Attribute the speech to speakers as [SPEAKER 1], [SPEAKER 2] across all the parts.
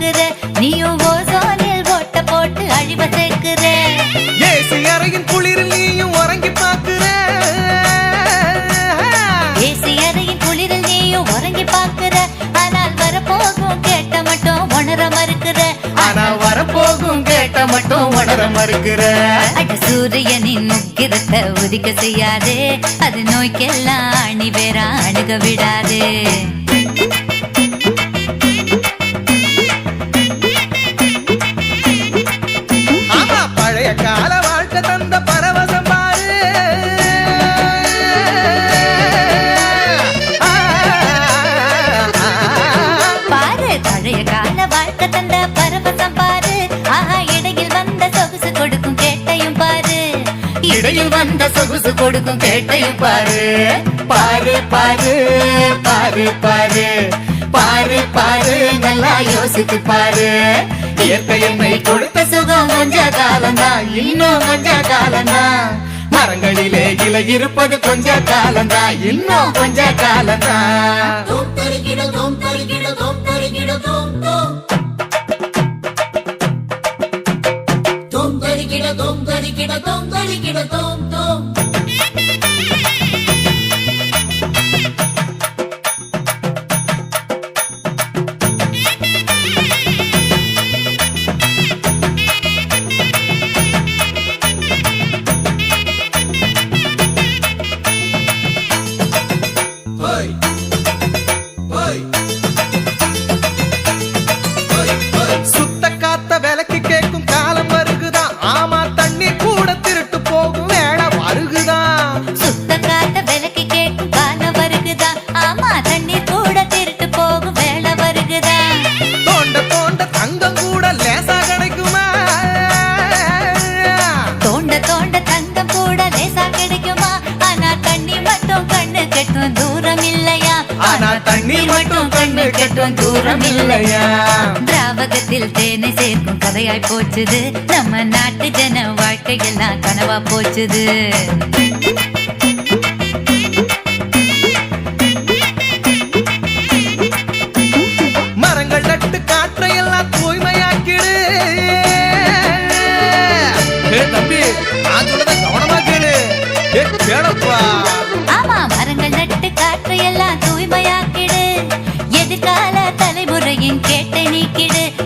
[SPEAKER 1] பாக்குற நீயும் ஓசோனில் ஓட்ட போட்டு
[SPEAKER 2] அழிவ சேர்க்கிற
[SPEAKER 1] ஏசி அறையின் குளிரில் நீயும் உறங்கி பாக்குற
[SPEAKER 2] ஏசி அறையின் குளிரில் நீயும் உறங்கி பாக்குற ஆனால் வரப்போகும் கேட்ட மட்டும் உணர மறுக்கிற.
[SPEAKER 1] ஆனா வரப்போகும் கேட்ட மட்டும் உணர மறுக்கிற.
[SPEAKER 2] அட சூரியனின் முக்கிரத்தை உதிக்க செய்யாதே. அது நோய்க்கெல்லாம் அணி வேற அணுக விடாதே.
[SPEAKER 1] வாழ்க்கை பரவசம் பாரு.
[SPEAKER 2] பாரு பழைய கால வாழ்க்கை தந்த பரவசம் பாரு. ஆஹா இடையில் வந்த சொகுசு கொடுக்கும் கேட்டையும் பாரு.
[SPEAKER 1] இடையில் வந்த சொகுசு கொடுக்கும் கேட்டையும் பாரு. பாரு பாரு பாரு பாரு. பாரு பாரு நல்லா யோசித்து பாரு. இயற்கை என்னை கொடுத்த இன்னும் கொஞ்ச காலந்தா இன்னும் கொஞ்ச காலந்தா மரங்களிலே இலை இருப்பது கொஞ்ச காலந்தா இன்னும் கொஞ்ச காலம்தான்
[SPEAKER 3] தோம் தருகிட தோம் தருகிட தோம் தருகிட தோம்
[SPEAKER 2] கெட்டும் தூரம் இல்லையா திராவகத்தில் தேனை சேர்க்கும் கதையாய் போச்சுது. நம்ம நாட்டு ஜன வாழ்க்கையெல்லாம் கனவா போச்சுது.
[SPEAKER 1] மரங்கள் நட்டு காற்றை எல்லாம் தூய்மையாக்கிடு. ஏ தம்பி நான் சொல்றத கவனமா கேளு. ஏ கேளப்பா
[SPEAKER 2] ஆமா மரங்கள் நட்டு காற்றை எல்லாம் தூய்மையாக்கிடு.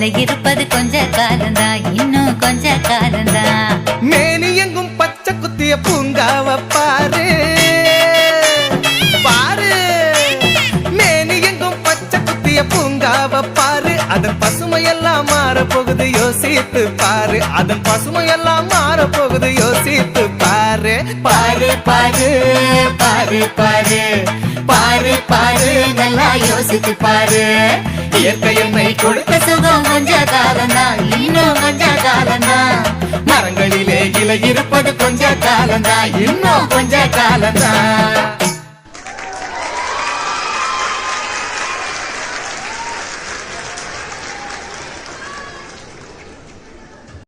[SPEAKER 2] மரங்களிலே இருப்பது கொஞ்ச காலந்தா இன்னும் கொஞ்ச காலந்தா
[SPEAKER 1] மேனி எங்கும் பச்சை குத்திய பூங்காவ பாரு. பாரு. மேனி எங்கும் பச்சை குத்திய பூங்காவ பாரு. அதன் பசுமையெல்லாம் மாற போகுது யோசித்து பாரு. அதன் பசுமையெல்லாம் மாற போகுது யோசித்து பாரு
[SPEAKER 3] பாரு பாரு பாரு பாரு. பாரு பாரு. நல்லா யோசித்து பாரு.
[SPEAKER 1] இயற்கை என்னை கொடுத்த
[SPEAKER 3] சுகம் கொஞ்ச காலம்தான் இன்னும் கொஞ்ச காலம்தான்
[SPEAKER 1] மரங்களிலே இலை இருப்பது கொஞ்ச காலந்தா இன்னும் கொஞ்ச காலந்தா